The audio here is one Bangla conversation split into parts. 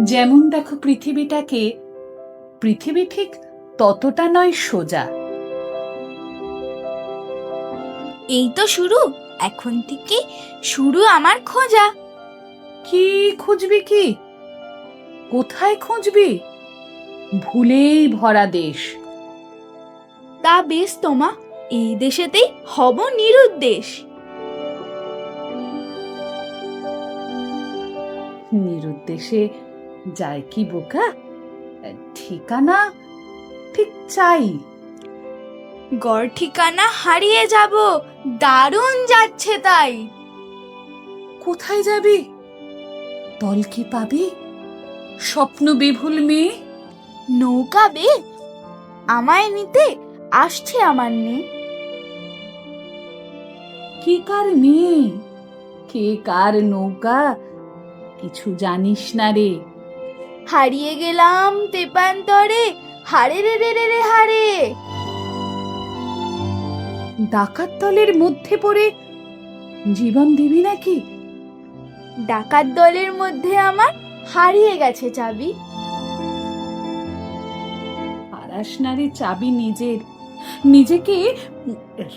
যেমন দেখো পৃথিবীটাকে পৃথিবী ঠিক ততটা নয় সোজা। এই তো শুরু এখন থেকে শুরু আমার খোঁজা। কি খুঁজবি কি? কোথায় খুঁজবি? ভুলেই ভরা দেশ। তা বেশ তোমা এই দেশেতেই হব নিরুদ্দেশ। নিরুদ্দেশে যায় কি বোকা? ঠিকানা? ঠিক চাই। গড় ঠিকানা হারিয়ে যাব দারুণ যাচ্ছে তাই। কোথায় যাবি? দল কি পাবি? স্বপ্ন বিভুল মেয়ে? নৌকা বে আমায় নিতে আসছে আমার নে কে কার মেয়ে? কে কার নৌকা? কিছু জানিস না রে। হারিয়ে গেলাম তেপান্তরে। হারে রে রে রে রে হারে। ডাকাত দলের মধ্যে পড়ে জীবন দিবি নাকি? ডাকাত দলের মধ্যে আমার হারিয়ে গেছে চাবি। পারাস চাবি নিজের নিজেকে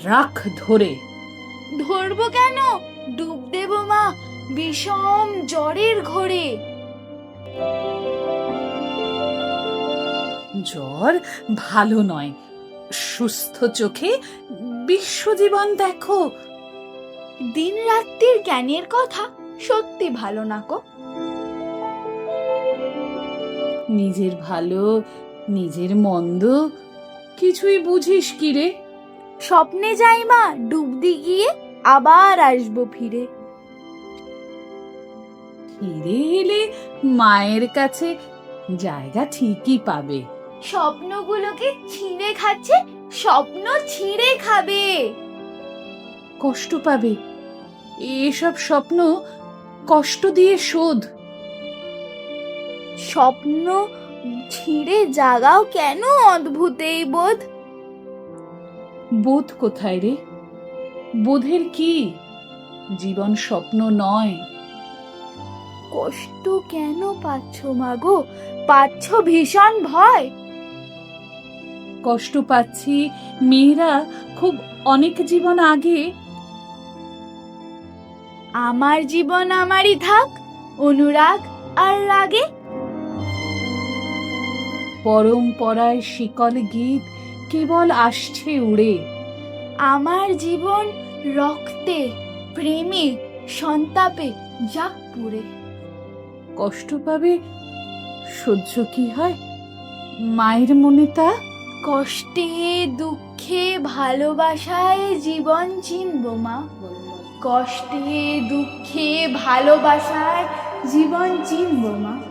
রাখ ধরে। ধরবো কেন? ডুব দেব মা বিষম জ্বরের ঘোরে। জ্বর ভালো নয়। সুস্থ চোখে বিশ্বজীবন দেখো। দিন রাত্রির জ্ঞানের কথা সত্যি ভালো না কো নিজের ভালো নিজের মন্দ কিছুই বুঝিস কি রে? স্বপ্নে যাই মা ডুব দি গিয়ে আবার আসব ফিরে। ফিরে এলে মায়ের কাছে জায়গা ঠিকই পাবে। স্বপ্নগুলোকে ছিঁড়ে খাচ্ছে স্বপ্ন ছিঁড়ে খাবে। কষ্ট পাবে। এসব স্বপ্ন কষ্ট দিয়ে শোধ। স্বপ্ন ছিঁড়ে জাগাও কেন অদ্ভুত এই বোধ? বোধ কোথায় রে? বোধের কি? জীবন স্বপ্ন নয়। কষ্ট কেন পাচ্ছ মাগো পাচ্ছ ভীষণ ভয়। কষ্ট পাচ্ছি। মেয়েরা খুব অনেক জীবন আগে। আমার জীবন আমারই থাক অনুরাগ আর রাগে। পরম্পরায় শিকল গীত কেবল আসছে উড়ে। আমার জীবন রক্তে প্রেমে সন্তাপে যাক পুরে কষ্ট পাবে সহ্য কি হয়? মায়ের মনে তা? কষ্টে দুঃখে ভালোবাসায় জীবন চিনব মা। কষ্টে দুঃখে ভালোবাসায় জীবন চিনব মা।